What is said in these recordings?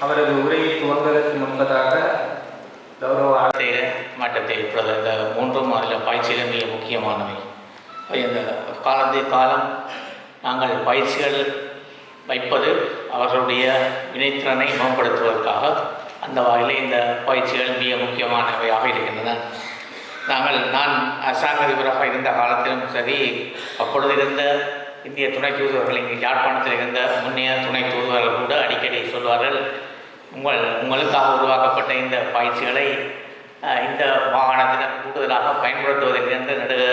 அவரது உரையை துவங்குவதற்கு முன்பதாக கௌரவ ஆ- தேர மட்டத்தை இப்பொழுது இந்த மூன்றும் அதில் பயிற்சிகள் மிக முக்கியமானவை. இந்த காலத்தை காலம் நாங்கள் பயிற்சிகள் வைப்பது அவர்களுடைய வினைத்திறனை மேம்படுத்துவதற்காக அந்த வகையில் இந்த பயிற்சிகள் மிக முக்கியமானவையாக இருக்கின்றன. நாங்கள் நான் அரசாங்க அதிபராக இருந்த காலத்திலும் சரி அப்பொழுது இருந்த இந்திய துணை தூதுவர்கள் இங்கே யாழ்ப்பாணத்தில் இருந்த முன்னைய துணை தூதுவர்கள் கூட அடிக்கடி சொல்வார்கள் உங்கள் உங்களுக்காக உருவாக்கப்பட்ட இந்த பயிற்சிகளை இந்த வாகனத்தினர் கூடுதலாக பயன்படுத்துவதற்கு என்று நடுக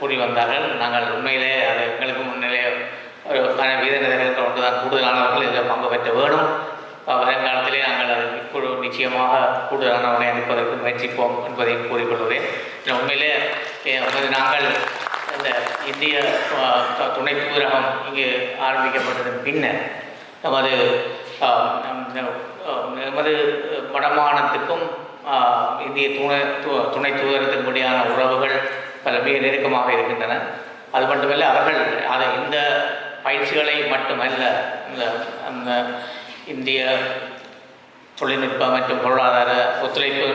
கூறி வந்தார்கள். நாங்கள் உண்மையிலே அது எங்களுக்கு முன்னிலே ஒரு பல வீரர்கள் ஒன்றுதான் கூடுதலானவர்கள் இதில் பங்கு பெற்ற வேணும் வருங்காலத்திலே நாங்கள் அது குழு நிச்சயமாக கூடுதலானவர்களை அனுப்பதற்கு முயற்சிப்போம் என்பதை கூறிக்கொள்கிறேன். உண்மையிலே அந்த இந்திய துணை தூதரகம் இங்கு ஆரம்பிக்கப்பட்டதன் பின்னர் நமது நமது வடமானத்துக்கும் இந்திய துணை துணை தூதரத்தின்படியான உறவுகள் பல மிக நெருக்கமாக இருக்கின்றன. அது மட்டுமல்ல அவர்கள் அதை இந்த பயிற்சிகளை மட்டுமல்ல இந்த அந்த இந்திய தொழில்நுட்ப மற்றும் பொருளாதார ஒத்துழைப்பு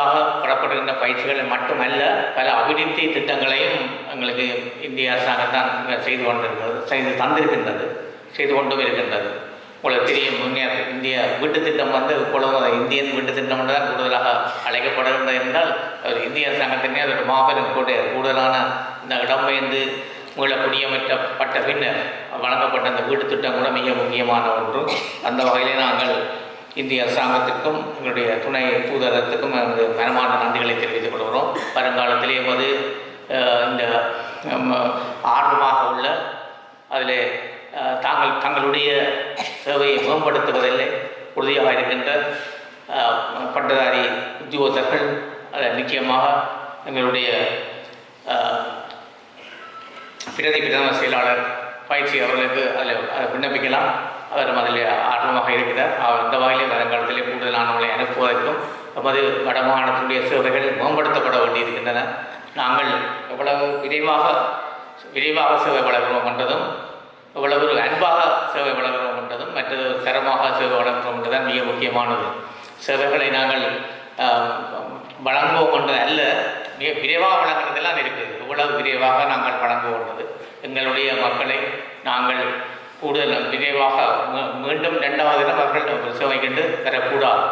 புதிதாக பெறப்படுகின்ற பயிற்சிகளை மட்டுமல்ல பல அபிவிருத்தி திட்டங்களையும் எங்களுக்கு இந்திய அரசாங்கத்தான் செய்து கொண்டிருக்கிறது செய்து தந்திருக்கின்றது செய்து கொண்டும் இருக்கின்றது உங்களுக்கு தெரியும் முன்னேற இந்திய வீட்டு திட்டம் வந்து இப்பொழுதும் இந்தியன் வீட்டு திட்டம் என்று தான் கூடுதலாக அழைக்கப்படுகின்றது என்றால் அது இந்திய அரசாங்கத்தினே அதோட மாபெரும் கூட கூடுதலான இந்த இடம்பெயர்ந்து உங்களை குடியமற்றப்பட்ட பின்னர் வழங்கப்பட்ட அந்த வீட்டு திட்டம் கூட மிக முக்கியமான ஒன்று. அந்த வகையிலே நாங்கள் இந்திய அரசாங்கத்திற்கும் எங்களுடைய துணை தூதரகத்துக்கும் எனது மனமான நன்றிகளை தெரிவித்துக் கொள்கிறோம். வருங்காலத்திலே எமது இந்த ஆர்வமாக உள்ள அதில் தாங்கள் தங்களுடைய சேவையை மேம்படுத்துவதில் உறுதியாக இருக்கின்ற பட்டதாரி உத்தியோகத்தர்கள் அதில் நிச்சயமாக எங்களுடைய பிரதி பிரதம செயலாளர் பயிற்சி அவர்களுக்கு அதில் அதை விண்ணப்பிக்கலாம். அவர் அதில் ஆர்வமாக இருக்கிறார். அவர் இந்த வகையில் கூடுதலானவர்களை நமது வடமாகாணத்தினுடைய சேவைகள் மேம்படுத்தப்பட வேண்டியிருக்கின்றன. நாங்கள் எவ்வளவு விரைவாக விரைவாக சேவை வழங்குகிறோம் என்றதும் எவ்வளவு ஒரு அன்பாக சேவை வழங்குகிறோம் என்றதும் மற்றது தரமாக சேவை வழங்குகிறோம் என்றுதான் மிக முக்கியமானது. சேவைகளை நாங்கள் வழங்குவோம் என்றது அல்ல மிக விரைவாக வழங்குறதெல்லாம் இருக்குது இவ்வளவு விரைவாக நாங்கள் வழங்குவோன்றது எங்களுடைய மக்களை நாங்கள் கூடுதல் விரைவாக மீண்டும் இரண்டாவது தினம் அவர்கள் சேவை கண்டு பெறக்கூடாது.